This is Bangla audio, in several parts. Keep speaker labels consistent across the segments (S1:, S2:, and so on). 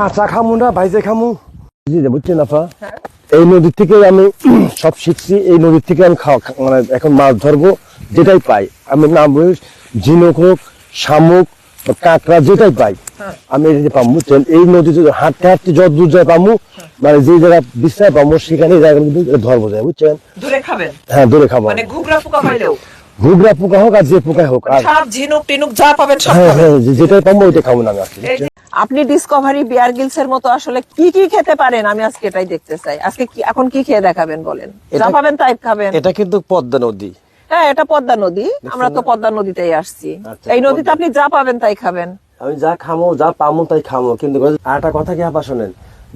S1: কাঁচা খামু না ভাইজে খামু। বুঝলি বুঝছেন আপা। এই নদীর থেকে আমি সব শিখছি এই নদীর থেকে আমি খাওয়া মানে এখন মাছ ধরবো যেটাই পাই। আমি নাম ঝিনুক হোক শামুক কাঁকড়া যেটাই পাই। আমি এটা পাবো বুঝছেন? এই নদীতে হাঁটতে হাঁটতে যত দূর যায় পাবো মানে যে জায়গা বিশ্রাম পাবো সেখানে জায়গা কিন্তু ধরবো যায় বুঝছেন? হ্যাঁ দূরে খাব।
S2: মানে ঘুগরা
S1: ঘুগরা পোকা হোক আর যে পোকা হোক আর
S2: সাপ ঝিনুক টিনুক যা পাবেন সব
S1: হ্যাঁ হ্যাঁ যেটাই পাবো ওইটা খাব না আমি
S2: যে আপনি ডিসকভারি বিয়ার গিলস এর মতো আসলে কি কি খেতে পারেন? আমি আজকে এটাই দেখতে চাই। আজকে কি এখন কি খেয়ে দেখাবেন বলেন? যা
S1: এটা-
S2: পাবেন তাই খাবেন।
S1: এটা কিন্তু পদ্মা নদী।
S2: হ্যাঁ এটা পদ্মা নদী। আমরা তো পদ্মা নদীতেই আসছি।
S1: আচ্ছা,
S2: এই নদীতে আপনি যা পাবেন তাই খাবেন।
S1: আমি যা খামো যা পামো তাই খামো। কিন্তু আর একটা কথা কি আপা শোনেন?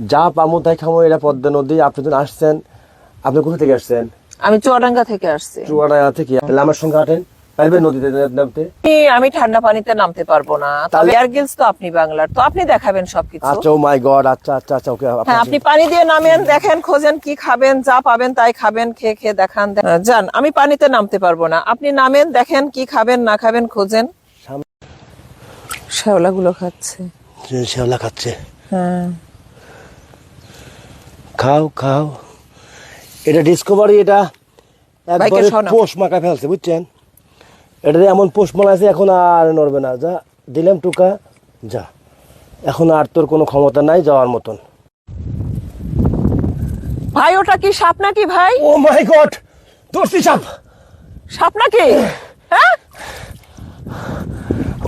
S1: যা পামো তাই খামো এটা পদ্মা নদী। আপনি যখন আসছেন আপনি কোথা থেকে আসছেন?
S2: আমি চুয়াডাঙ্গা থেকে আসছি।
S1: চুয়াডাঙ্গা থেকে তাহলে আমার সঙ্গে হাঁটেন। পারবেন নদীতে নামতে?
S2: আমি- ঠান্ডা পানিতে নামতে পারব না। তবে বিয়ার গিলস তো আপনি বাংলার তো আপনি দেখাবেন সবকিছু।
S1: আচ্ছা ও মাই গড আচ্ছা আচ্ছা আচ্ছা ওকে
S2: হ্যাঁ আপনি পানি দিয়ে নামেন দেখেন খোঁজেন কি খাবেন যা পাবেন তাই খাবেন খেয়ে খেয়ে দেখান যান আমি পানিতে নামতে পারব না। আপনি নামেন দেখেন কি খাবেন না খাবেন খোঁজেন।
S1: সাম-
S2: শ্যাওলা গুলো খাচ্ছে।
S1: শেওলা খাচ্ছে।
S2: হ্যাঁ।
S1: খাও খাও। এটা ডিসকভারি এটা একবারে পোষ মাকা ফেলছে বুঝছেন? এটা এমন পোষ মালাছে এখন আর নড়বে না। যা দিলাম টুকা যা। এখন আর তোর কোনো ক্ষমতা নাই যাওয়ার মতন।
S2: ভাই ওটা কি সাপ নাকি ভাই?
S1: ও মাই গড দোস্তি সাপ!
S2: সাপ নাকি? হ্যাঁ?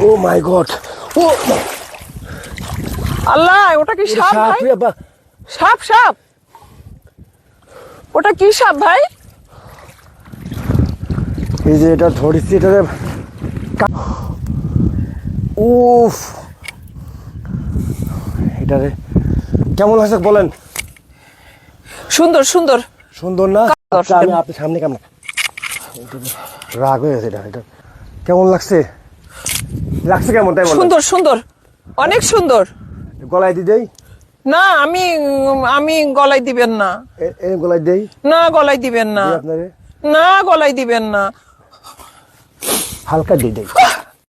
S1: ও মাই গড ও
S2: আল্লাহ ওটা কি সাপ
S1: সাপ
S2: সাপ। ওটা কি সাপ ভাই?
S1: এই যে এটা ধরেছি এটারে উফ। এটারে কেমন লাগছে বলেন?
S2: সুন্দর সুন্দর।
S1: সুন্দর না? আচ্ছা, আমি আপনার সামনে কেমন? রাগ হয়ে গেছে এটা এটা কেমন লাগছে? লাগছে কেমন তাই বলেন।
S2: সুন্দর সুন্দর। অনেক সুন্দর।
S1: গলায় দি দেই।
S2: না আমি আমি গলায় দিবেন না।
S1: গলায় দেই?
S2: না গলায় দিবেন না। না গলায় দিবেন না।
S1: হালকা দিয়ে দেই।